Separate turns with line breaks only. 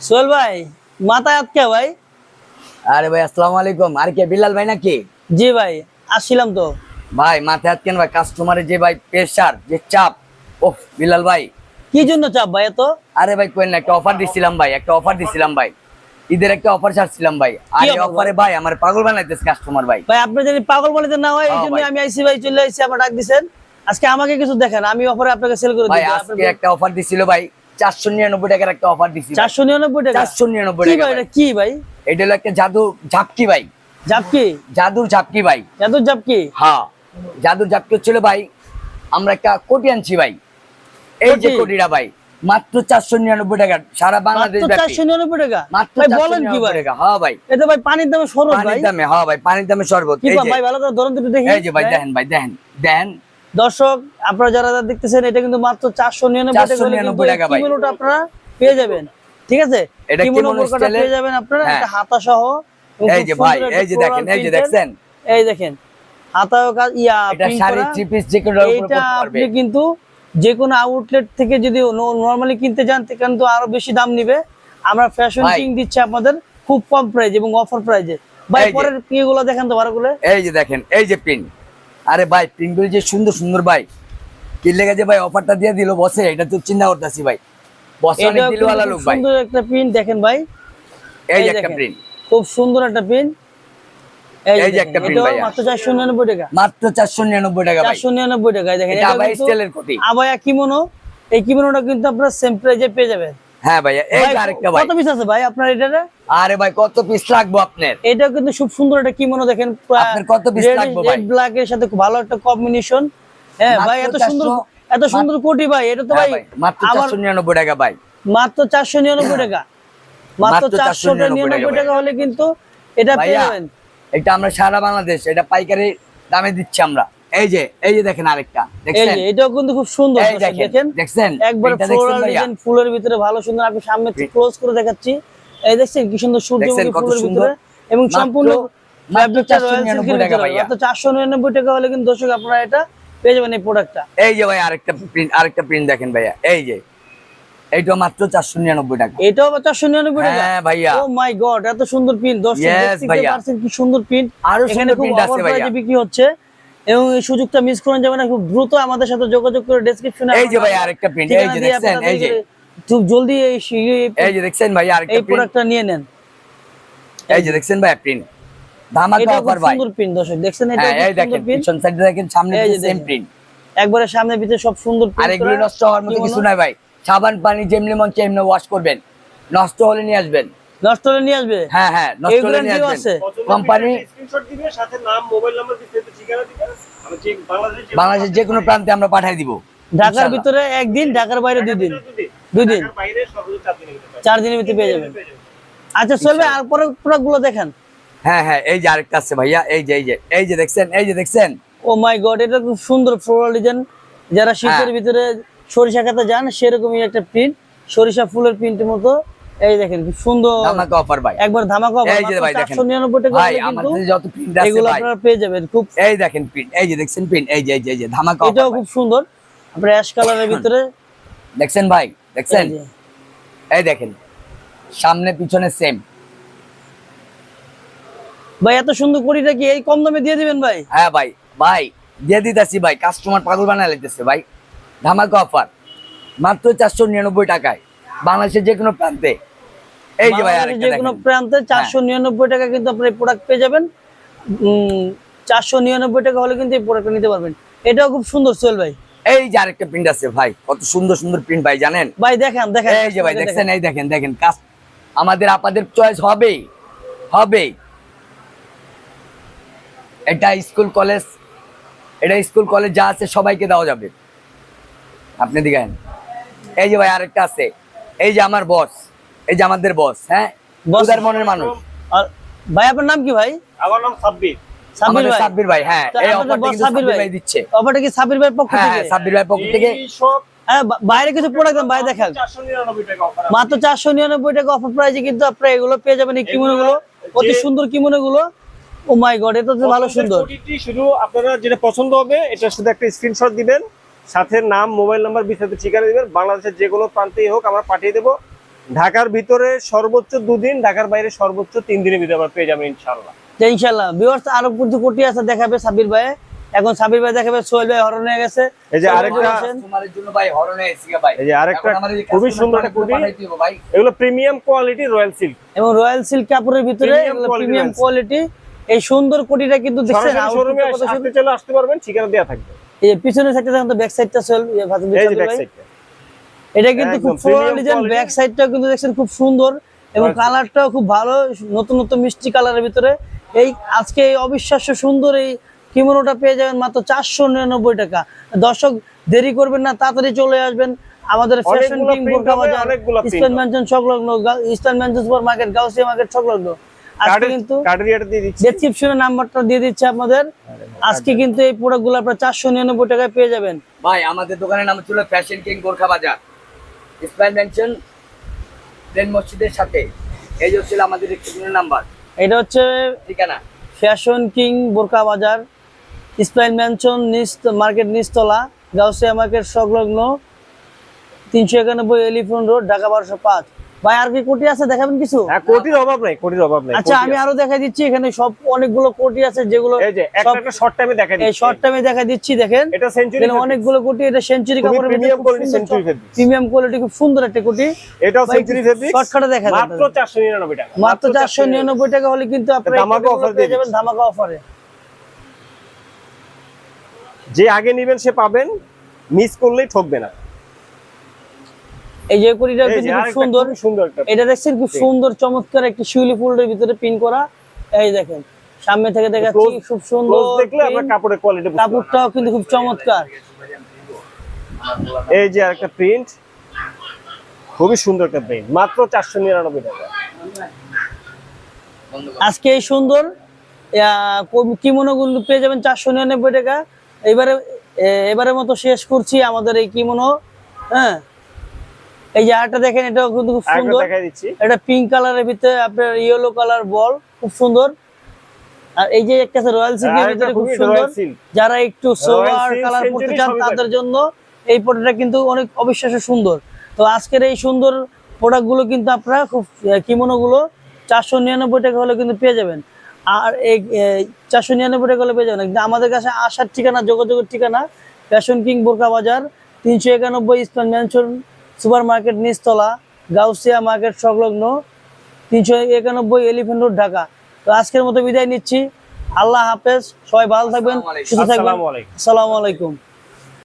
সোহেল ভাই মাথায় আটকে ভাই?
আরে ভাই আসসালামু আলাইকুম। আর কে বিলাল ভাই নাকি?
জি ভাই আসছিলাম তো।
ভাই মাথায় হাত কেন ভাই? কাস্টমারের যে ভাই প্রেশার যে চাপ ও বিলাল ভাই।
কি জন্য চাপ ভাই এত?
আরে ভাই কোয়েন না একটা অফার দিছিলাম ভাই একটা অফার দিছিলাম ভাই। ঈদের একটা অফার ছাড়ছিলাম ভাই। আর এই অফারে ভাই আমার পাগল বানাইতেছে কাস্টমার ভাই।
ভাই আপনি যদি পাগল বলে না হয় এই
হ্যাঁ,
জন্য আমি আইসি ভাই চলে আইসি আমার ডাক দিছেন। আজকে আমাকে কিছু দেখেন আমি অফারে আপনাকে সেল করে
ভাই
দিই।
আজকে একটা অফার দিছিল ভাই চারশো নিরানব্বই টাকার একটা অফার দিছিল
চারশো নিরানব্বই টাকা?
চারশো নিরানব্বই টাকা।
এটা কি ভাই?
এটা হলো একটা জাদু ঝাপকি ভাই।
জাপকি
জাদুর ঝাপকি ভাই।
এত জাপকি
হ্যাঁ। জাদুর ঝাপকি হচ্ছিল ভাই আমরা একটা কোটি আনছি ভাই। এই যে কোটিটা ভাই মাত্র চারশো নিরানব্বই টাকা সারা বাংলাদেশ
চারশো নিরানব্বই টাকা?
মাত্র
ভাই
499
বলেন কি ভাই?
হ্যাঁ ভাই।
এতে ভাই পানির দামে
পানির দামে হ্যাঁ ভাই পানির দামে যে
ভাই ভালো করে ধরুন তো দেখি।
এই যে ভাই দেখেন ভাই দেখেন। দেখেন
দর্শক আপনারা যারা যারা দেখতেছেন এটা কিন্তু মাত্র চারশো নিরানব্বই টাকা হলে কিন্তু
499 টাকা ভাই।
কিমোনোটা আপনারা পেয়ে যাবেন। ঠিক আছে? পেয়ে যাবেন আপনারা
হ্যাঁ।
একটা হাতা সহ
এই যে ভাই, এই যে দেখেন, এই যে দেখছেন?
এই দেখেন হাতাও কাজ ইয়া
এটা
আপনি কিন্তু যে কোনো আউটলেট থেকে যদি নরমালি কিনতে যান কিন্তু আরও বেশি দাম নিবে। আমরা ফ্যাশন কিং দিচ্ছি আপনাদের খুব কম প্রাইজ এবং অফার প্রাইজে ভাই
এই যে।
পরের ইয়েগুলো দেখেন তো
এই যে দেখেন এই যে পিন আরে ভাই পিনগুলো যে সুন্দর সুন্দর ভাই। কি লেগে যে ভাই অফারটা দিয়ে দিল বসে এটা তো চিন্তা করতেছি ভাই। বসে অনেক
এটাও
দিলওয়ালা লোক
খুব
ভাই।
সুন্দর একটা প্রিন্ট দেখেন ভাই।
এই একটা। প্রিন্ট
খুব সুন্দর একটা পিন
এই যে একটা ভাইয়া।
মাত্র চারশো নিরানব্বই টাকা।
মাত্র চারশো নিরানব্বই টাকা ভাই।
চারশো নিরানব্বই টাকায় দেখেন
এটা
কিন্তু
স্টাইলের কোটি।
আবায়া কিমোনো। এই কিমোনোটা কিন্তু আপনার সেম প্রাইজে পেয়ে যাবেন।
হ্যাঁ ভাইয়া এই আরেকটা ভাই।
কত পিস আছে ভাই আপনার এটাতে?
আরে ভাই কত পিস লাগবো আপনার?
এটাও কিন্তু খুব সুন্দর একটা কিমোনো দেখেন
আপনার কত piece লাগবে ভাই?
ব্ল্যাক এর সাথে খুব ভালো একটা কম্বিনেশন হ্যাঁ ভাই এত সুন্দর এত সুন্দর কোটি ভাই এটা তো
হ্যাঁ
ভাই
মাত্র
আমার
চারশো নিরানব্বই টাকা ভাই।
মাত্র চারশো নিরানব্বই টাকা। মাত্র
মাত্র
চারশো
499
নিরানব্বই
টাকা
টাকা হলে কিন্তু এটা পেয়ে যাবেন।
এটা আমরা সারা বাংলাদেশ এটা পাইকারি দামে দিচ্ছি আমরা। এই যে এই যে দেখেন আরেকটা
এটাও কিন্তু খুব সুন্দর
দেখেন, দেখছেন?
একবারে ফ্লোরাল? ডিজাইন ফুলের ভিতরে ভালো সুন্দর আমি সামনে ক্লোজ করে দেখাচ্ছি। এই দেখছেন কি সুন্দর সূর্যমুখী ফুলের ভিতরে? এবং সম্পূর্ণ
মাত্র
ফ্যাব্রিকটা
499
রয়্যাল সিল্কের
টাকা
ভিতরে
ভাইয়া।
মাত্র চারশো নিরানব্বই টাকা হলে কিন্তু দর্শক আপনারা এটা পেয়ে যাবেন এই প্রোডাক্টটা
এই যে ভাই আরেকটা প্রিন্ট আরেকটা প্রিন্ট দেখেন ভাইয়া। এই যে এইটা মাত্র চারশো নিরানব্বই টাকা।
এটাও চারশো নিরানব্বই টাকা?
হ্যাঁ ভাইয়া।
ও মাই গড এত সুন্দর প্রিন্ট। পারছেন কি সুন্দর প্রিন্ট
আরও
এখানে খুব
আছে ভাইয়া।
বিক্রি হচ্ছে। এবং এই সুযোগটা মিস করেন যাবে না খুব দ্রুত আমাদের সাথে যোগাযোগ করে ডেসক্রিপশনে
এই যে ভাই আরেকটা print, এই যে দেখছেন, এই যে।
খুব জলদি এই এই-
যে দেখছেন ভাই আরেকটা
এই প্রোডাক্টটা নিয়ে নেন।
এই যে দেখছেন ভাই প্রিন্ট ধামাকা অফার ভাই।
সুন্দর প্রিন্ট দর্শক দেখছেন এটা
হ্যাঁ এই দেখেন
প্রিন্ট
পিছন সাইডে দেখেন সামনে সেম প্রিন্ট
একবারে সামনে ভিতরে সব সুন্দর
আর এগুলো নষ্ট হওয়ার মতো কিছু নাই ভাই। সাবান পানি যেমনি মন তেমনি ওয়াশ করবেন। নষ্ট হলে নিয়ে আসবেন।
নষ্ট হলে নিয়ে আসবে?
হ্যাঁ হ্যাঁ নষ্ট হলে নিয়ে
আছে?
কোম্পানি
স্ক্রিনশট দিবে সাথে নাম মোবাইল নাম্বার বিস্তারিত ঠিকানা দিবে। আমি যে বাংলাদেশে
বাংলাদেশের যে কোনো প্রান্তে আমরা পাঠিয়ে দিব
ঢাকার ভিতরে একদিন ঢাকার বাইরে দুই দিন দুই দিন
বাইরে সর্বোচ্চ চার দিনের ভিতরে।
চার দিনের ভিতরে পেয়ে যাবেন। আচ্ছা চলবে আর পরের প্রোডাক্টগুলো দেখেন।
হ্যাঁ হ্যাঁ এই যে আরেকটা আছে ভাইয়া এই যে এই যে এই যে দেখছেন এই যে দেখছেন।
ও মাই গড এটা খুব সুন্দর ফ্লোরাল ডিজাইন যারা শীতের
হ্যাঁ।
ভিতরে সরিষা খাতে যান সেরকমই একটা প্রিন্ট সরিষা ফুলের প্রিন্টের মতো। এই দেখেন খুব সুন্দর।
আমাকে অফার ভাই।
একবার ধামাকা
এই যে ভাই দেখেন।
চারশো নিরানব্বই টাকা
ভাই আমাদের যত প্রিন্ট আছে
এগুলো আপনারা পেয়ে যাবেন। খুব
এই দেখেন প্রিন্ট এই যে দেখছেন প্রিন্ট এই যে এই যে এই যে ধামাকা
এটাও খুব সুন্দর। আপনার অ্যাশ কালারের ভিতরে
দেখছেন ভাই? দেখছেন?
এই
দেখেন। সামনে পিছনে সেম
ভাই এত সুন্দর কড়িটা কি এই কম দামে দিয়ে দিবেন ভাই?
হ্যাঁ ভাই ভাই দিয়ে দিতেছি ভাই। কাস্টমার পাগল বানায় লাগতেছে ভাই। ধামাকা অফার মাত্র চারশো নিরানব্বই টাকায়। বাংলাদেশের যে কোনো প্রান্তে। এই যে ভাই
যে কোনো
হ্যাঁ।
প্রান্তে চারশো নিরানব্বই টাকা কিন্তু আপনি প্রোডাক্ট পেয়ে যাবেন। চারশো নিরানব্বই টাকা হলে কিন্তু এই প্রোডাক্টটা নিতে পারবেন। এটাও খুব সুন্দর সোহেল ভাই।
এই যে আরেকটা প্রিন্ট আছে ভাই কত সুন্দর সুন্দর প্রিন্ট ভাই জানেন?
ভাই দেখান দেখান।
এই যে ভাই দেখছেন এই দেখেন। দেখেন কাজ আমাদের আপনাদের চয়েস হবেই হবেই। এটা স্কুল কলেজ এটা স্কুল কলেজ যা আছে সবাইকে দেওয়া যাবে। আপনি দিকেন এই যে ভাই আরেকটা আছে। এই যে আমার বস এই যে আমাদের বস হ্যাঁ? উদার মনের মানুষ।
ভাই আপনার নাম কি ভাই?
আমার নাম সাব্বির।
সাব্বির ভাই।
হ্যাঁ। এই অফারটা
সাব্বির
সাব্বির
ভাই।
ভাই দিচ্ছে।
অফারটা কি সাবির ভাইয়ের পক্ষ থেকে?
সাব্বির ভাই পক্ষ থেকে।
এই সব
বা- বাইরে কিছু প্রোডাক্ট ভাই দেখান।
চারশো নিরানব্বই টাকা অফার
মাত্র চারশো নিরানব্বই টাকা অফার কিন্তু আপনারা এগুলো পেয়ে যাবেন এই কিমোনো গুলো অতি সুন্দর কিমোনো গুলো ও মাই গড এটা তো ভালো সুন্দর।
শুধু আপনারা যেটা পছন্দ হবে এটা শুধু একটা স্ক্রিনশট দিবেন। সাথে নাম মোবাইল নাম্বার বিস্তারিত ঠিকানা দিবেন। বাংলাদেশের যে কোনো প্রান্তেই হোক আমরা পাঠিয়ে দেবো। ঢাকার ভিতরে সর্বোচ্চ দুদিন ঢাকার বাইরে সর্বোচ্চ তিন দিনের ভিতরে আমরা পেয়ে যাবেন ইনশাল্লাহ
ইনশাল্লাহ ভিউয়ার্স আরও কিছু কোটি আছে দেখাবে সাবির ভাই এখন সাবির ভাই দেখাবে সোহেল ভাই হরণ হয়ে গেছে।
এই যে আরেকটা।
তোমাদের জন্য ভাই হরনে এসি ভাই।
এই যে আরেকটা খুবই সুন্দর
হবে ভাই?
এগুলো প্রিমিয়াম কোয়ালিটি রয়্যাল সিল্ক
এবং রয়্যাল সিল্ক কাপড়ের ভিতরে প্রিমিয়াম কোয়ালিটি এই সুন্দর কোটিটা কিন্তু দেখছেন
শোরুমে আসতে। চলে আসতে পারবেন ঠিকানা দেওয়া থাকবে।
এই পিছনের সাইডটা দেখেন তো ব্যাক সাইডটা ভাতিজা
এই ব্যাক সাইডটা
এটা কিন্তু খুব
একদম
ফ্লোরাল ডিজাইন ব্যাক সাইডটাও কিন্তু দেখছেন খুব সুন্দর এবং
আচ্ছা।
কালারটাও খুব ভালো নতুন নতুন মিষ্টি কালারের ভিতরে। এই আজকে এই অবিশ্বাস্য সুন্দর এই কিমোনোটা পেয়ে যাবেন মাত্র চারশো নিরানব্বই টাকা। দর্শক দেরি করবেন না তাড়াতাড়ি চলে আসবেন আমাদের ফ্যাশন কিং বোরকা বাজার ইস্টার্ন। ম্যানশন সংলগ্ন Eastern Mansion super market Gausia market সংলগ্ন। আজকে কিন্তু
কার্ডের ইয়েটা দিয়ে দিচ্ছি।
ডেসক্রিপশনে নাম্বারটা দিয়ে দিচ্ছে আপনাদের। আজকে কিন্তু এই প্রোডাক্টগুলো আপনার চারশো নিরানব্বই টাকায় পেয়ে যাবেন।
ভাই আমাদের দোকানের নাম ছিল ফ্যাশন কিং গোর্খা বাজার। ইসমাইল মেনশন প্লেন মসজিদের সাথে। এই যে ছিল আমাদের রেস্টুরেন্টের নাম্বার।
এটা হচ্ছে
ঠিকানা?
ফ্যাশন কিং বোরকা বাজার স্পাইল ম্যানশন নিচ মার্কেট নিচতলা গাউসিয়া মার্কেট সংলগ্ন তিনশো একানব্বই এলিফোন রোড ঢাকা বারোশো পাঁচ। ভাই আর কি কোটি আছে দেখাবেন কিছু?
হ্যাঁ কোটির অভাব নাই কোটির অভাব নাই
আচ্ছা আমি আরও দেখা দিচ্ছি এখানে সব অনেকগুলো কোটি আছে যেগুলো
এই যে একটা শর্ট টাইমে দেখা
এই
দিচ্ছি।
শর্ট টাইমে দেখা দিচ্ছি দেখেন।
এটা সেঞ্চুরি
অনেকগুলো কোটি এটা সেঞ্চুরি কাপড়ের। প্রিমিয়াম কোয়ালিটি খুব সুন্দর একটা কোটি।
এটাও সেঞ্চুরি ফেব্রিক
শর্টকাটে দেখা যাবে।
মাত্র 499 টাকা।
মাত্র চারশো নিরানব্বই টাকা হলে কিন্তু আপনারা এই
ধামাকা
পেয়ে
দিয়ে
যাবেন ধামাকা অফারে
যে আগে নেবেন সে পাবেন। মিস করলেই ঠকবে না।
এই যে
এই
কিন্তু খুব সুন্দর।
সুন্দর একটা
এটা দেখছেন খুব সুন্দর চমৎকার একটি শিউলি ফুলের ভিতরে পিন করা। এই দেখেন সামনে থেকে দেখাচ্ছি খুব সুন্দর
দেখলে। আপনার কাপড়ের কোয়ালিটি
কাপড়টাও কিন্তু খুব চমৎকার।
এই যে আরেকটা প্রিন্ট খুবই সুন্দর একটা প্রিন্ট মাত্র 499 টাকা।
আজকে এই সুন্দরগুলো পেয়ে যাবেন চারশো নিরানব্বই টাকা। এবারে এবারের মতো শেষ করছি আমাদের এই কিমোনো হ্যাঁ। এই যে দেখেন এটাও কিন্তু খুব সুন্দর। এটা পিঙ্ক কালারের ভিতরে আপনার ইয়েলো কালার বল খুব সুন্দর। আর এই যে একটা আছে রয়্যাল সিল্কের ভিতরে খুব সুন্দর। যারা একটু সোয়ার কালার পড়তে চান তাদের জন্য এই প্রোডাক্টটা কিন্তু অনেক অবিশ্বাস্য সুন্দর। তো আজকের এই সুন্দর প্রোডাক্টগুলো কিন্তু আপনারা খুব কিমোনো গুলো চারশো নিরানব্বই টাকা হলে কিন্তু পেয়ে যাবেন। আর এই চারশো নিরানব্বই টাকা হলে পেয়ে যাবেন। কিন্তু আমাদের কাছে আসার ঠিকানা যোগাযোগের ঠিকানা ফ্যাশন কিং বোরকা বাজার তিনশো একানব্বই ইস্পান ম্যানশন সুপার মার্কেট নিচতলা গাউসিয়া মার্কেট সংলগ্ন তিনশো একানব্বই এলিফেন্ট রোড ঢাকা। তো আজকের মতো বিদায় নিচ্ছি। আল্লাহ হাফেজ। সবাই ভালো থাকবেন সুস্থ থাকবেন। আসসালামু আলাইকুম।